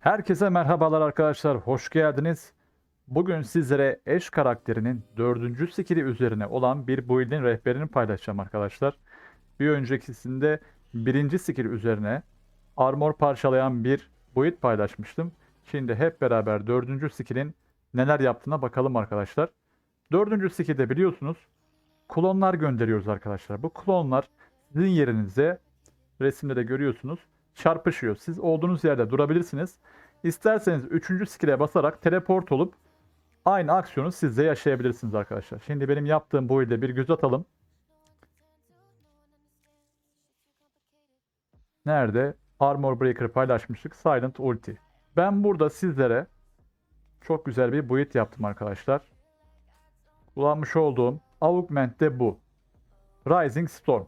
Herkese merhabalar arkadaşlar, hoş geldiniz. Bugün sizlere Ash karakterinin dördüncü skill'i üzerine olan bir build'in rehberini paylaşacağım arkadaşlar. Bir öncekisinde birinci skill üzerine armor parçalayan bir build paylaşmıştım. Şimdi hep beraber dördüncü skill'in neler yaptığına bakalım arkadaşlar. Dördüncü skill'de biliyorsunuz klonlar gönderiyoruz arkadaşlar. Bu klonlar sizin yerinize resimde de görüyorsunuz çarpışıyor. Siz olduğunuz yerde durabilirsiniz. İsterseniz 3. skill'e basarak teleport olup aynı aksiyonu siz de yaşayabilirsiniz arkadaşlar. Şimdi benim yaptığım bu ile bir göz atalım. Nerede? Armor Breaker paylaşmıştık. Silent Ulti. Ben burada sizlere çok güzel bir build yaptım arkadaşlar. Kullanmış olduğum Augment de bu. Rising Storm.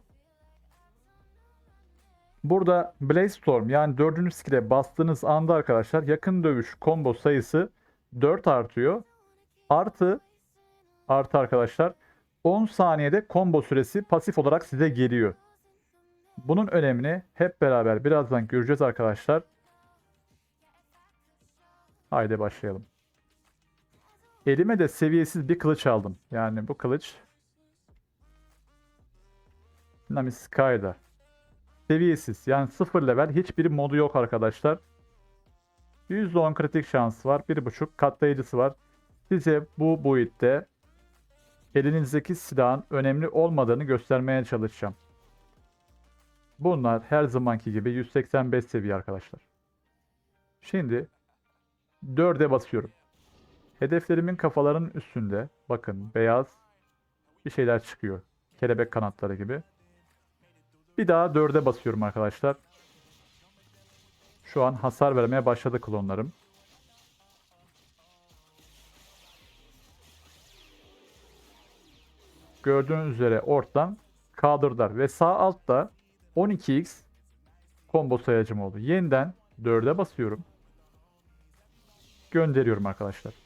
Burada Blaze Storm yani 4. skill'e bastığınız anda arkadaşlar yakın dövüş combo sayısı 4 artıyor. Artı artı arkadaşlar 10 saniyede combo süresi pasif olarak size geliyor. Bunun önemini hep beraber birazdan göreceğiz arkadaşlar. Haydi başlayalım. Elime de seviyesiz bir kılıç aldım. Yani bu kılıç Nami Sky'da seviyesiz. Yani 0 level hiçbir modu yok arkadaşlar. %10 kritik şans var. 1.5 katlayıcısı var. Size bu build'de elinizdeki silahın önemli olmadığını göstermeye çalışacağım. Bunlar her zamanki gibi 185 seviye arkadaşlar. Şimdi 4'e basıyorum. Hedeflerimin kafalarının üstünde bakın beyaz bir şeyler çıkıyor. Kelebek kanatları gibi. Bir daha 4'e basıyorum arkadaşlar. Şu an hasar vermeye başladı klonlarım. Gördüğünüz üzere ortadan kaldırdılar. Ve sağ altta 12x combo sayacım oldu. Yeniden 4'e basıyorum. Gönderiyorum arkadaşlar.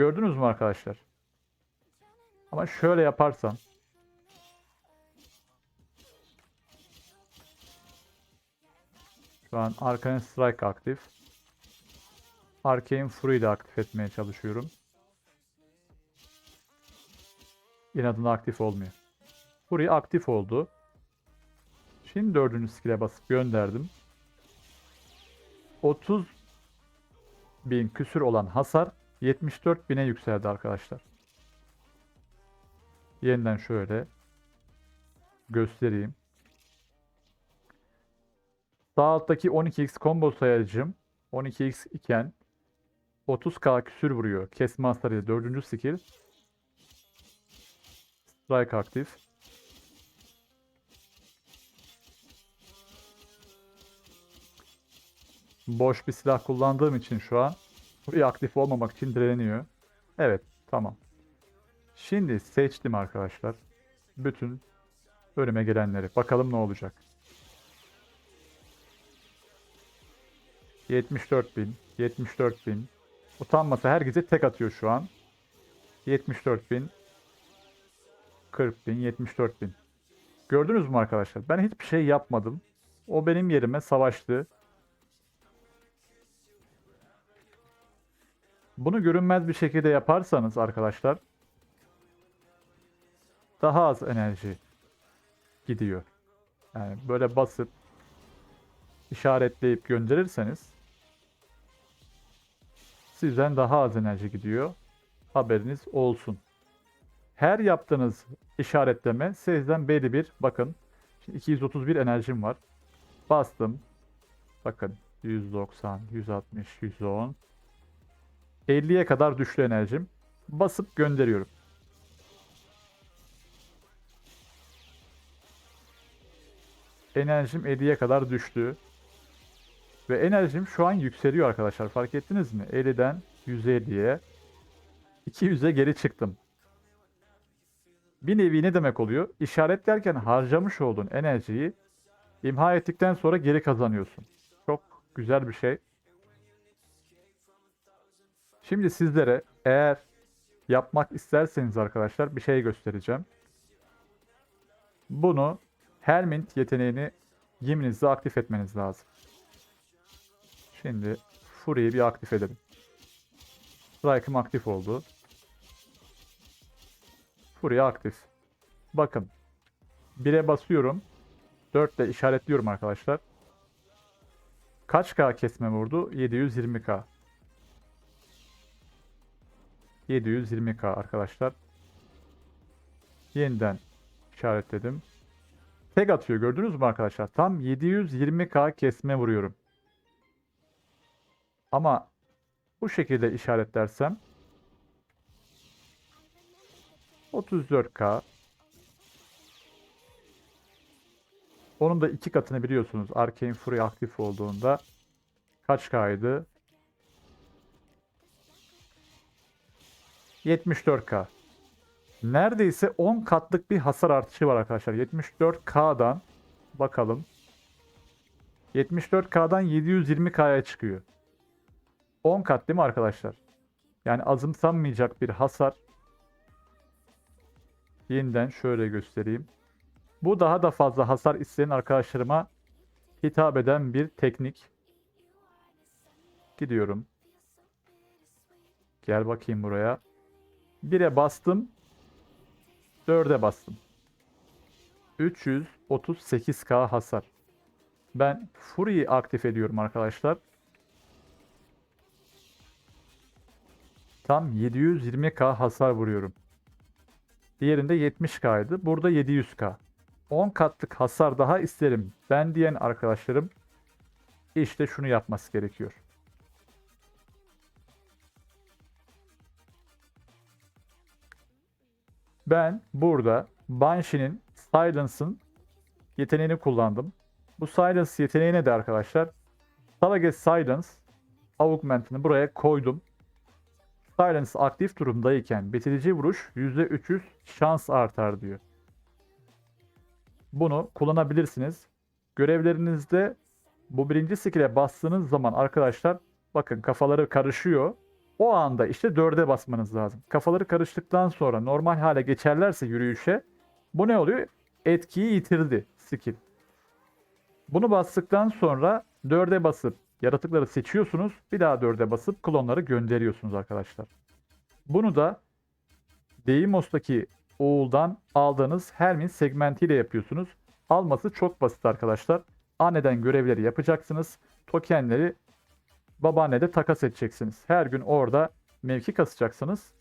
Gördünüz mü arkadaşlar? Ama şöyle yaparsam Şu an Arcane Strike aktif. Arcane Fury'yi de aktif etmeye çalışıyorum. İnadına aktif olmuyor. Fury aktif oldu. Şimdi dördüncü skill'e basıp gönderdim. 30 bin küsür olan hasar 74 bine yükseldi arkadaşlar. Yeniden şöyle göstereyim. Sağ alttaki 12x combo sayacım 12x iken 30k küsür vuruyor. Kesme hasarıyla 4. skill. Strike aktif. Boş bir silah kullandığım için şu an Buraya aktif olmamak için direniyor. Evet tamam. Şimdi seçtim arkadaşlar. Bütün önüme gelenleri. Bakalım ne olacak. 74 bin, 74 bin. Utanmasa herkese tek atıyor şu an. 74 bin, 40 bin, 74 bin. Gördünüz mü arkadaşlar? Ben hiçbir şey yapmadım. O benim yerime savaştı. Bunu görünmez bir şekilde yaparsanız arkadaşlar daha az enerji gidiyor. Yani böyle basıp işaretleyip gönderirseniz sizden daha az enerji gidiyor. Haberiniz olsun. Her yaptığınız işaretleme sizden belli bir bakın. Şimdi 231 enerjim var. Bastım. Bakın 190, 160, 110 50'ye kadar düştü enerjim. Basıp gönderiyorum. Enerjim 50'ye kadar düştü. Ve enerjim şu an yükseliyor arkadaşlar. Fark ettiniz mi? 50'den 150'ye 200'e geri çıktım. Bir nevi ne demek oluyor? İşaretlerken harcamış olduğun enerjiyi imha ettikten sonra geri kazanıyorsun. Çok güzel bir şey. Şimdi sizlere eğer yapmak isterseniz arkadaşlar bir şey göstereceğim. Bunu Helmint yeteneğini yeminizde aktif etmeniz lazım. Şimdi Fury'yi bir aktif edelim. Strike'ım aktif oldu. Fury aktif. Bakın. 1'e basıyorum. 4 ile işaretliyorum arkadaşlar. Kaç K kesme vurdu? 720K. 720K arkadaşlar. Yeniden işaretledim. Tek atıyor gördünüz mü arkadaşlar? Tam 720K kesme vuruyorum. Ama bu şekilde işaretlersem 34K Onun da iki katını biliyorsunuz. Arcane Fury aktif olduğunda kaç K'ydı? 74K. Neredeyse 10 katlık bir hasar artışı var arkadaşlar. 74K'dan bakalım. 74K'dan 720K'ya çıkıyor. 10 kat değil mi arkadaşlar? Yani azımsanmayacak bir hasar. Yeniden şöyle göstereyim. Bu daha da fazla hasar isteyen arkadaşlarıma hitap eden bir teknik. Gidiyorum. Gel bakayım buraya. 1'e bastım. 4'e bastım. 338k hasar. Ben Fury'yi aktif ediyorum arkadaşlar. Tam 720k hasar vuruyorum. Diğerinde 70k'ydı. Burada 700k. 10 katlık hasar daha isterim ben diyen arkadaşlarım işte şunu yapması gerekiyor. Ben burada Banshee'nin Silence'ın yeteneğini kullandım. Bu Silence yeteneğine de arkadaşlar Salage Silence augmentini buraya koydum. Silence aktif durumdayken bitirici vuruş %300 şans artar diyor. Bunu kullanabilirsiniz. Görevlerinizde bu birinci skill'e bastığınız zaman arkadaşlar bakın kafaları karışıyor. O anda işte 4'e basmanız lazım. Kafaları karıştıktan sonra normal hale geçerlerse yürüyüşe bu ne oluyor? Etkiyi yitirdi skill. Bunu bastıktan sonra 4'e basıp yaratıkları seçiyorsunuz. Bir daha 4'e basıp klonları gönderiyorsunuz arkadaşlar. Bunu da Deimos'taki Oğul'dan aldığınız Hermin segmentiyle yapıyorsunuz. Alması çok basit arkadaşlar. Anneden görevleri yapacaksınız. Tokenleri babaannede takas edeceksiniz. Her gün orada mevki kasacaksınız.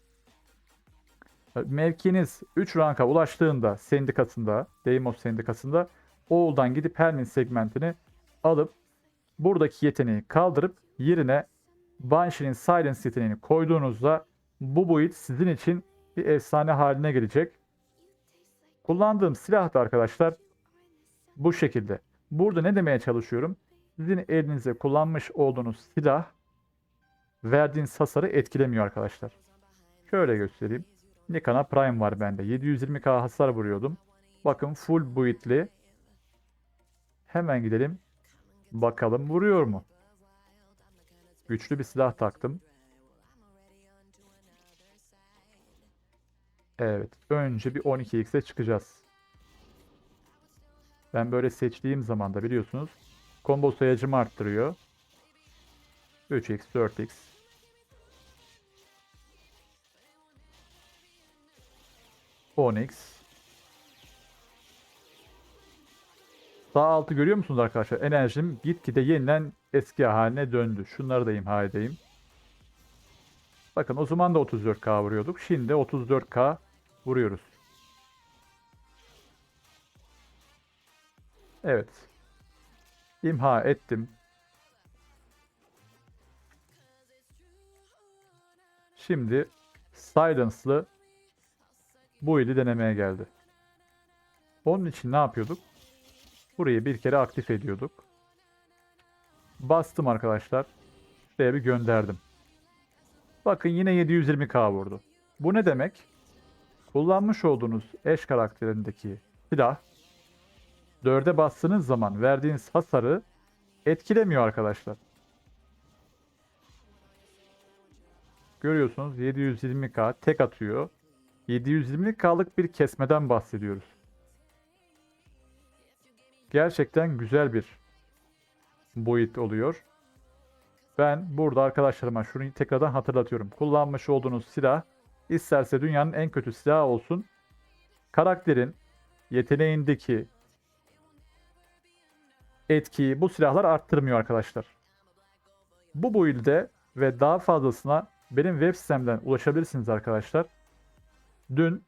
Mevkiniz 3 ranka ulaştığında sendikasında, Deimos sendikasında Oğul'dan gidip Hermin segmentini alıp buradaki yeteneği kaldırıp yerine Banshee'nin Silence yeteneğini koyduğunuzda bu build sizin için bir efsane haline gelecek. Kullandığım silah da arkadaşlar bu şekilde. Burada ne demeye çalışıyorum? Sizin elinize kullanmış olduğunuz silah verdiğiniz hasarı etkilemiyor arkadaşlar. Şöyle göstereyim. Nikana Prime var bende. 720k hasar vuruyordum. Bakın full build'li. Hemen gidelim. Bakalım vuruyor mu? Güçlü bir silah taktım. Evet. Önce bir 12x'e çıkacağız. Ben böyle seçtiğim zaman da biliyorsunuz combo sayacımı arttırıyor. 3x, 4x. x Sağ altı görüyor musunuz arkadaşlar? Enerjim gitgide yeniden eski haline döndü. Şunları da imha edeyim. Bakın o zaman da 34K vuruyorduk. Şimdi 34K vuruyoruz. Evet. İmha ettim. Şimdi Silence'lı bu ili denemeye geldi. Onun için ne yapıyorduk? Burayı bir kere aktif ediyorduk. Bastım arkadaşlar. Şuraya bir gönderdim. Bakın yine 720k vurdu. Bu ne demek? Kullanmış olduğunuz eş karakterindeki silah 4'e bastığınız zaman verdiğiniz hasarı etkilemiyor arkadaşlar. Görüyorsunuz 720k tek atıyor. 720k'lık bir kesmeden bahsediyoruz. Gerçekten güzel bir boyut oluyor. Ben burada arkadaşlarıma şunu tekrardan hatırlatıyorum. Kullanmış olduğunuz silah isterse dünyanın en kötü silahı olsun. Karakterin yeteneğindeki etkiyi bu silahlar arttırmıyor arkadaşlar. Bu build'e ve daha fazlasına benim web sitemden ulaşabilirsiniz arkadaşlar. Dün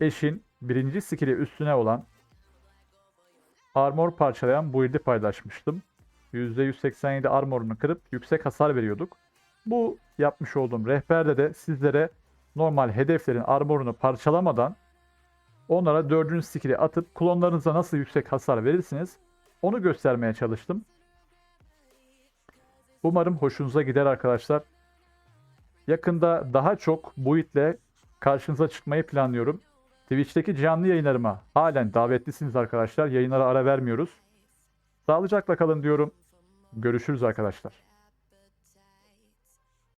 eşin birinci skill'i üstüne olan armor parçalayan build'i paylaşmıştım. %187 armorunu kırıp yüksek hasar veriyorduk. Bu yapmış olduğum rehberde de sizlere normal hedeflerin armorunu parçalamadan onlara dördüncü skill'i atıp klonlarınıza nasıl yüksek hasar verirsiniz onu göstermeye çalıştım. Umarım hoşunuza gider arkadaşlar. Yakında daha çok bu itle karşınıza çıkmayı planlıyorum. Twitch'teki canlı yayınlarıma halen davetlisiniz arkadaşlar. Yayınlara ara vermiyoruz. Sağlıcakla kalın diyorum. Görüşürüz arkadaşlar.